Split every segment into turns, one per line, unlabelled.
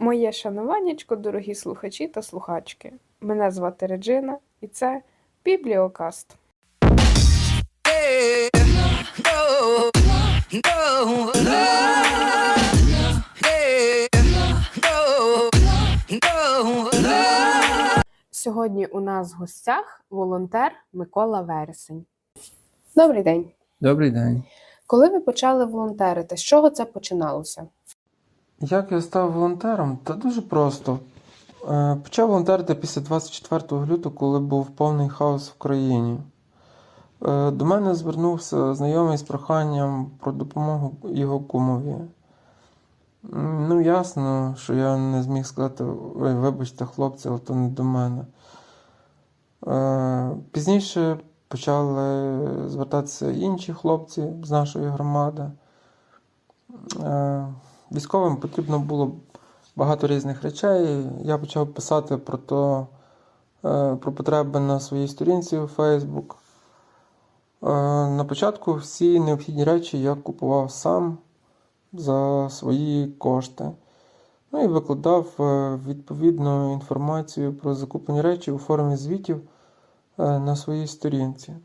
Моє шануваннячко, дорогі слухачі та слухачки. Мене звати Реджина, і це Бібліокаст. Сьогодні у нас в гостях волонтер Микола Вересень. Добрий день.
Добрий день.
Коли ви почали волонтерити, з чого це починалося?
Як я став волонтером? Та дуже просто. Е, Почав волонтерити після 24 лютого, коли був повний хаос в країні. Е, До мене звернувся знайомий з проханням про допомогу його кумові. Ну, ясно, що я не зміг сказати, «Ой, вибачте, хлопці, але то не до мене. Е, Пізніше почали звертатися інші хлопці з нашої громади. Військовим потрібно було багато різних речей. Я почав писати про то, е, про потреби на своїй сторінці у Facebook. Е, На початку всі необхідні речі я купував сам за свої кошти. Ну і викладав е, відповідну інформацію про закуплені речі у формі звітів на своїй сторінці.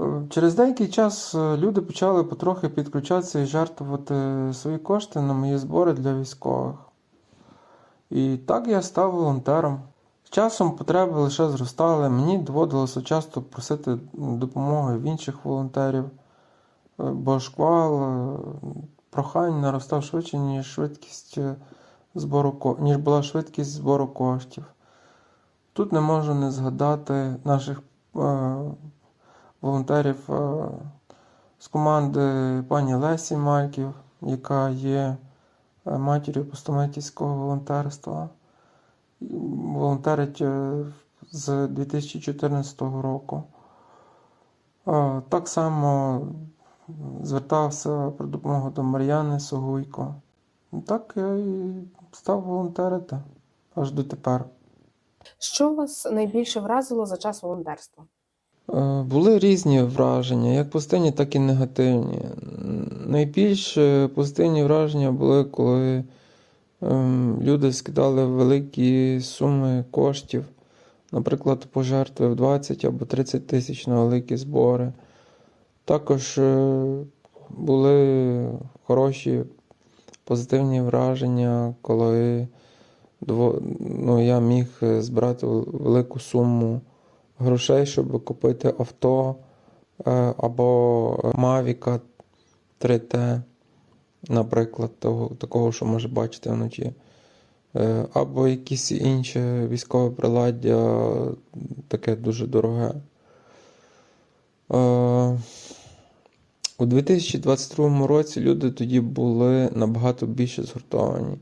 Е, Через деякий час е, люди почали потрохи підключатися і жертвувати свої кошти на мої збори для військових. І так я став волонтером. З часом потреби лише зростали, мені доводилося часто просити допомоги в інших волонтерів, е, бо шквал е, прохань наростав швидше, ніж швидкість е, збору ніж була швидкість збору коштів. Тут не можу не згадати наших е, волонтерів е, з команди пані Лесі Мальків, яка є е, матір'ю постоматівського волонтерства. Волонтерить е, з 2014 року. Так само звертався про допомогу до Мар'яни Согуйко. Так я і став волонтерити аж дотепер.
Що вас найбільше вразило за час волонтерства?
Е, Були різні враження, як позитивні, так і негативні. М, Найбільш е, позитивні враження були, коли ем, люди скидали великі суми коштів, наприклад, пожертви в 20 або 30 тисяч на великі збори. Також е, були хороші позитивні враження, коли ну, я міг е, збирати велику суму грошей, щоб купити авто е, або Mavic 3T, наприклад, того, такого, що може бачити вночі. Е, Або якісь інше військове приладдя, таке дуже дороге. Е, У 2022 році люди тоді були набагато більше згуртовані.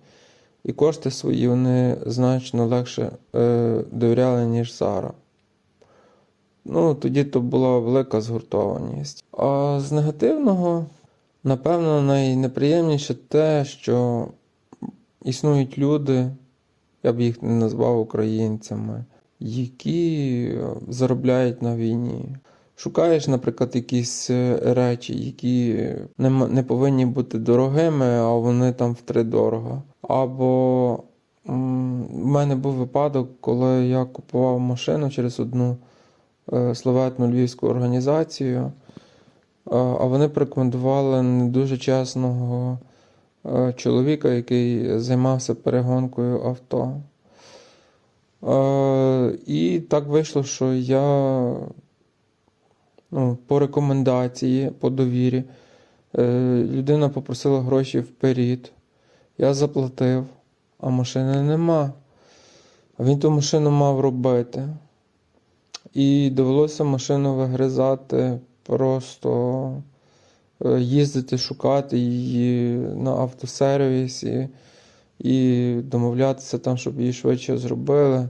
І кошти свої вони значно легше е, довіряли, ніж зараз. Ну, тоді то була велика згуртованість. А з негативного, напевно, найнеприємніше те, що існують люди, я б їх не назвав українцями, які е, заробляють на війні. Шукаєш, наприклад, якісь е, речі, які не, повинні бути дорогими, а вони там втридорого. Або в мене був випадок, коли я купував машину через одну славетну львівську організацію, е, а вони порекомендували не дуже чесного е, чоловіка, який займався перегонкою авто. Е, І так вийшло, що я ну, по рекомендації, по довірі, е, людина попросила гроші вперед. Я заплатив, а машини нема. А він ту машину мав робити. І довелося машину вигризати, просто е, їздити, шукати її на автосервісі і домовлятися там, щоб її швидше зробили.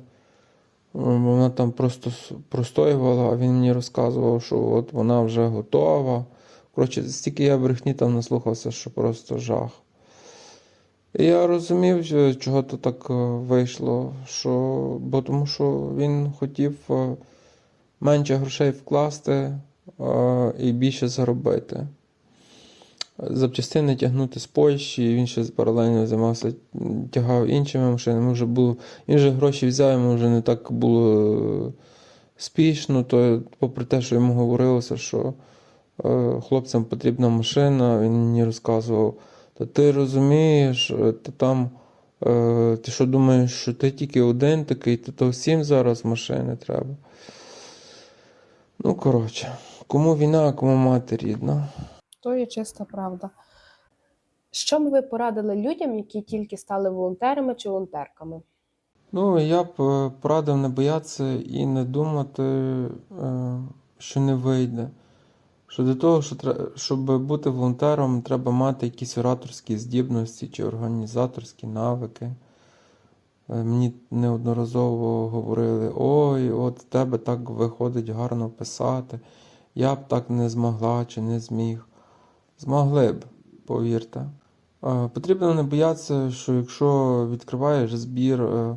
Вона там просто простоювала, а він мені розказував, що от вона вже готова. Коротше, стільки я брехні там наслухався, що просто жах. І я розумів, чого то так е, вийшло, що, бо тому що він хотів е, менше грошей вкласти і більше заробити. запчастини тягнути з Польщі. Він ще паралельно займався, тягав іншими машинами. Вже було, він вже гроші взяв, йому вже не так було е, спішно. То, попри те, що йому говорилося, що е, хлопцям потрібна машина, він мені розказував. Та ти розумієш, е, та там. Е, Ти що думаєш, що ти тільки один такий, то всім зараз машини треба. Ну, коротше, кому війна, а кому мати рідна.
То є чиста правда.
Що б ви порадили людям, які тільки стали волонтерами чи волонтерками?
Ну, я б е, порадив не боятися і не думати, е, що не вийде. Що для того, що щоб бути волонтером, треба мати якісь ораторські здібності чи організаторські навики. Е, Мені неодноразово говорили: ой, от тебе так виходить гарно писати. Я б так не змогла чи не зміг. Змогли б, повірте. Е, Потрібно не боятися, що якщо відкриваєш збір, е,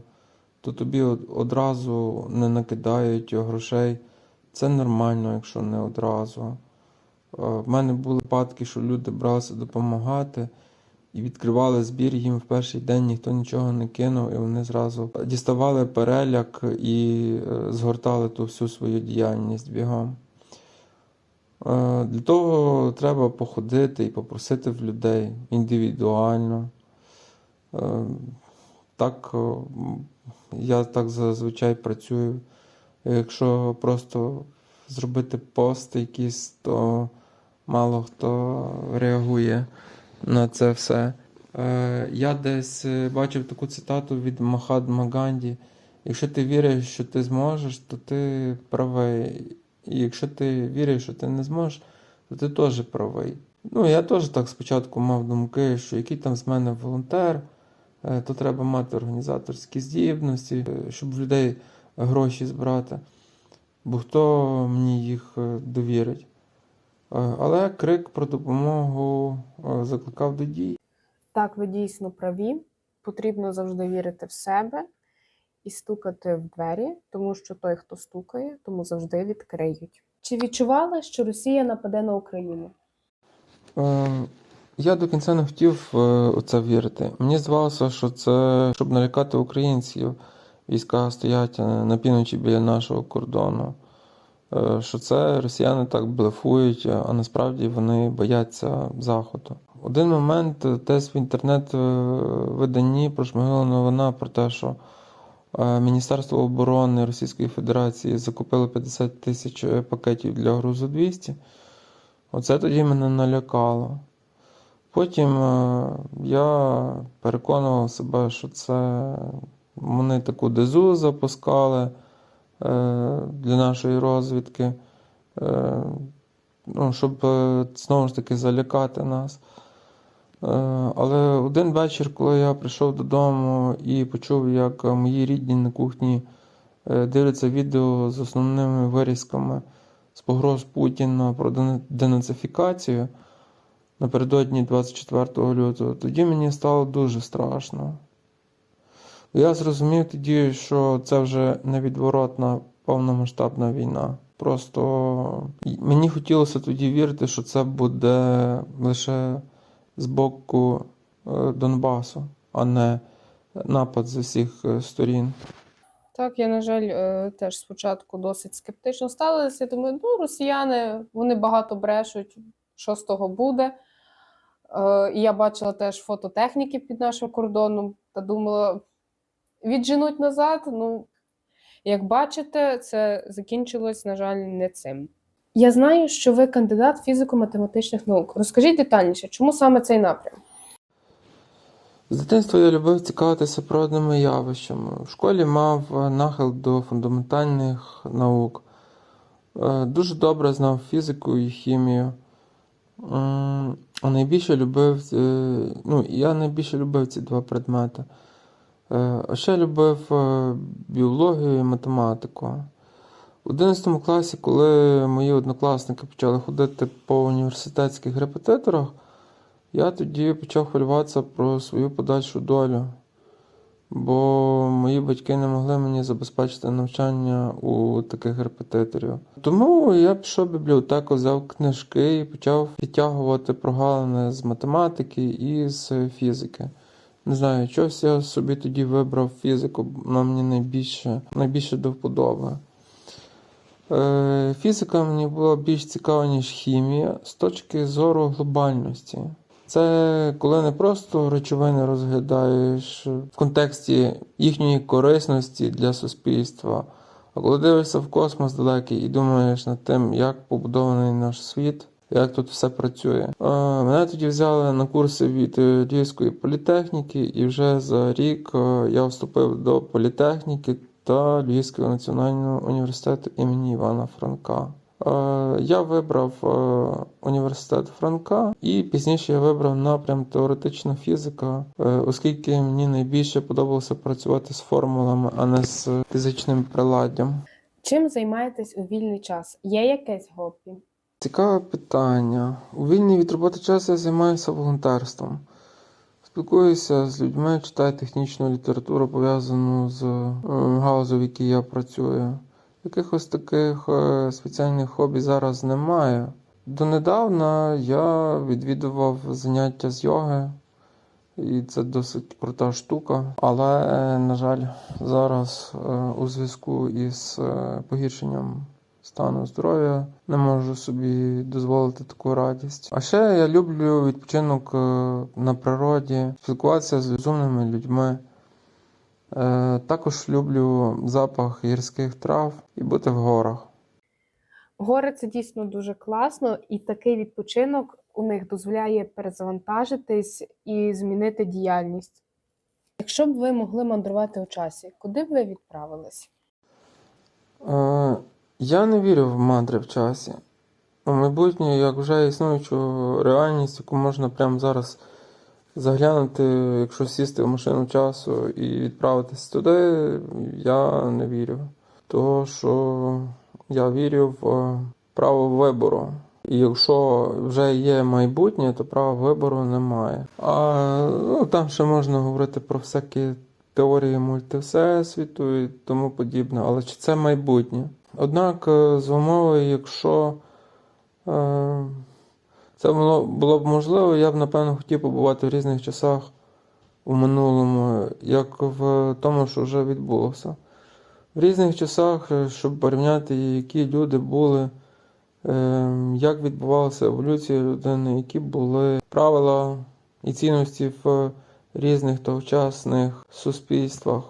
то тобі одразу не накидають грошей. Це нормально, якщо не одразу. Е, В мене були випадки, що люди бралися допомагати і відкривали збір, їм в перший день ніхто нічого не кинув, і вони зразу діставали переляк і е, згортали ту всю свою діяльність бігом. Е, Для того треба походити і попросити в людей індивідуально. Е, Так, я так зазвичай працюю. Якщо просто зробити пост якийсь, то мало хто реагує на це все. Е, Я десь е, бачив таку цитату від Махатма Ганді. Якщо ти віриш, що ти зможеш, то ти правий. І якщо ти віриш, що ти не зможеш, то ти теж правий. Ну, я теж так спочатку мав думки, що який там з мене волонтер, е, то треба мати організаторські здібності, щоб в людей гроші збирати. Бо хто мені їх довірить? Е, Але крик про допомогу е, закликав до дій.
Так, ви дійсно праві. Потрібно завжди вірити в себе і стукати в двері, тому що той, хто стукає, тому завжди відкриють. Чи відчували, що Росія нападе на Україну?
Е, Я до кінця не хотів е, у це вірити. Мені здавалося, що це щоб налякати українців. Війська стоять на півночі біля нашого кордону. Е, Що це росіяни так блефують, а насправді вони бояться заходу. Один момент е, десь в інтернет-виданні прошмигнула новина про те, що е, Міністерство оборони Російської Федерації закупило 50 тисяч е, пакетів для грузу 200. Оце тоді мене налякало. Потім е, я переконував себе, що це вони таку дезу запускали е, для нашої розвідки, е, ну, щоб е, знову ж таки залякати нас. Е, але один вечір, коли я прийшов додому і почув, як мої рідні на кухні е, дивляться відео з основними вирізками з погроз Путіна про денацифікацію напередодні 24 лютого, тоді мені стало дуже страшно. Я зрозумів тоді, що це вже невідворотна повномасштабна війна. Просто мені хотілося тоді вірити, що це буде лише з боку е, Донбасу, а не напад з усіх е, сторін.
Так, я, на жаль, е, теж спочатку досить скептично ставилася. Я думаю, ну, росіяни вони багато брешуть, що з того буде. І я бачила теж фото техніки під нашим кордоном та думала, відженуть назад. Ну, як бачите, це закінчилось, на жаль, не цим.
Я знаю, що ви кандидат фізико-математичних наук. Розкажіть детальніше, чому саме цей напрям?
З дитинства я любив цікавитися природними явищами. В школі мав е, нахил до фундаментальних наук. Е, Дуже добре знав фізику і хімію. Найбільше любив, е, ну, я найбільше любив ці два предмети. Е, ще любив е, біологію і математику. У 11 класі, коли мої однокласники почали ходити по університетських репетиторах, я тоді почав хвилюватися про свою подальшу долю. бо мої батьки не могли мені забезпечити навчання у таких репетиторів. Тому я пішов в бібліотеку, взяв книжки і почав підтягувати прогалини з математики і з фізики. Не знаю, чогось я собі тоді вибрав фізику, вона мені найбільше, найбільше до вподоби. Е, Фізика мені була більш цікава, ніж хімія з точки зору глобальності. Це коли не просто речовини розглядаєш в контексті їхньої корисності для суспільства, а коли дивишся в космос далекий і думаєш над тим, як побудований наш світ, як тут все працює. Мене тоді взяли на курси від е, Львівської політехніки, і вже за рік е, я вступив до політехніки та Львівського національного університету імені Івана Франка. Е, Я вибрав університет Франка, і пізніше я вибрав напрям теоретична фізика, оскільки мені найбільше подобалося працювати з формулами, а не з фізичним приладдям.
Чим займаєтесь у вільний час? Є якесь хобі?
Цікаве питання. У вільний від роботи час я займаюся волонтерством. Спілкуюся з людьми, читаю технічну літературу, пов'язану з е, галузю, в якій я працюю. Якихось таких е, спеціальних хобі зараз немає. Донедавна я відвідував заняття з йоги, і це досить крута штука. Але, е, на жаль, зараз у зв'язку із погіршенням стану здоров'я не можу собі дозволити таку радість. А ще я люблю відпочинок е, на природі, спілкуватися з розумними людьми. Е, Також люблю запах гірських трав і бути в горах.
Гори це дійсно дуже класно, і такий відпочинок у них дозволяє перезавантажитись і змінити діяльність. Якщо б ви могли мандрувати у часі, куди б ви відправились?
Е, Я не вірю в мандри в часі. У майбутнє, як вже існуючу реальність, яку можна прямо зараз заглянути, якщо сісти в машину часу і відправитись туди, я не вірю. Того, що я вірю в право вибору. І якщо вже є майбутнє, то права вибору немає. А ну, там ще можна говорити про всякі теорії мультивсесвіту і тому подібне, але чи це майбутнє? Однак, е, з умови, якщо е, це було, було б можливо, я б напевно хотів побувати в різних часах у минулому, як в тому, що вже відбулося. В різних часах, е, щоб порівняти, які люди були, як відбувалася еволюція людини, які були правила і цінності в різних тогочасних суспільствах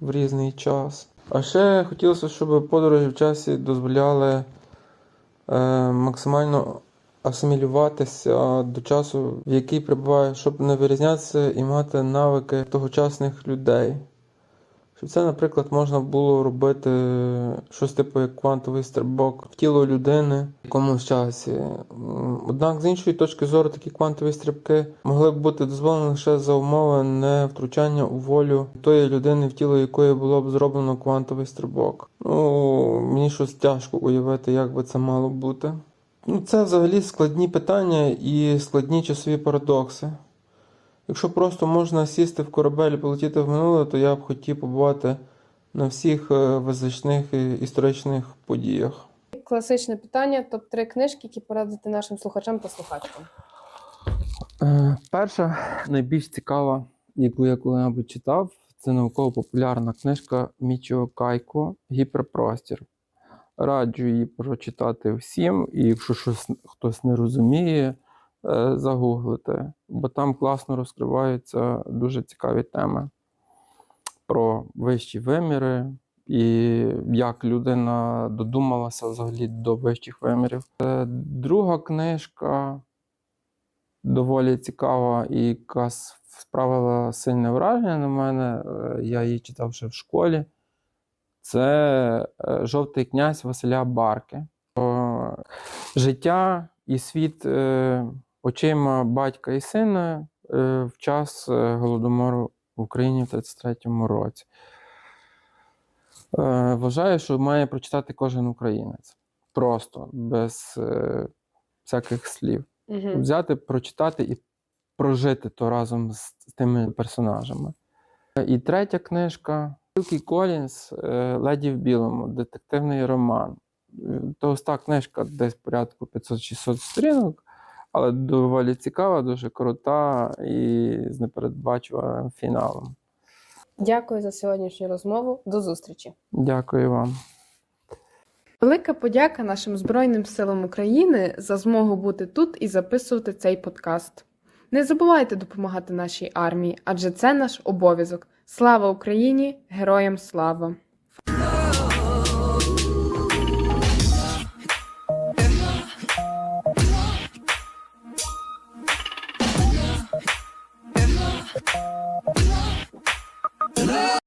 в різний час. А ще хотілося, щоб подорожі в часі дозволяли е, максимально асимілюватися до часу, в який прибуває, щоб не вирізнятися і мати навики тогочасних людей. Щоб це, наприклад, можна було робити щось типу як квантовий стрибок в тіло людини в якомусь часі. Однак, з іншої точки зору, такі квантові стрибки могли б бути дозволені лише за умови не втручання у волю тої людини, в тіло якої було б зроблено квантовий стрибок. Ну, мені щось тяжко уявити, як би це мало бути. Ну, це взагалі складні питання і складні часові парадокси. Якщо просто можна сісти в корабель і полетіти в минуле, то я б хотів побувати на всіх е, визначних історичних подіях.
Класичне питання: топ-3 книжки, які порадити нашим слухачам та слухачкам.
Е, Перша, найбільш цікава, яку я коли-небудь читав, це науково-популярна книжка Мічіо Кайко Гіперпростір. Раджу її прочитати всім, і якщо щось хтось не розуміє, загуглити, бо там класно розкриваються дуже цікаві теми про вищі виміри і як людина додумалася взагалі до вищих вимірів. Е, Друга книжка доволі цікава і яка справила сильне враження на мене. е, Я її читав ще в школі. Це е, Жовтий князь Василя Барки. Життя і світ е, очима батька і сина е, в час е, голодомору в Україні в 33-му році. Е, Вважаю, що має прочитати кожен українець. Просто без е, всяких слів
Угу.
взяти, прочитати і прожити то разом з, тими персонажами. І третя книжка Філкі Колінс Леді в білому, детективний роман. Товста книжка десь порядку 500-600 сторінок, але доволі цікава, дуже крута і з непередбачуваним фіналом.
Дякую за сьогоднішню розмову. До зустрічі.
Дякую вам.
Велика подяка нашим Збройним силам України за змогу бути тут і записувати цей подкаст. Не забувайте допомагати нашій армії, адже це наш обов'язок. Слава Україні! Героям слава!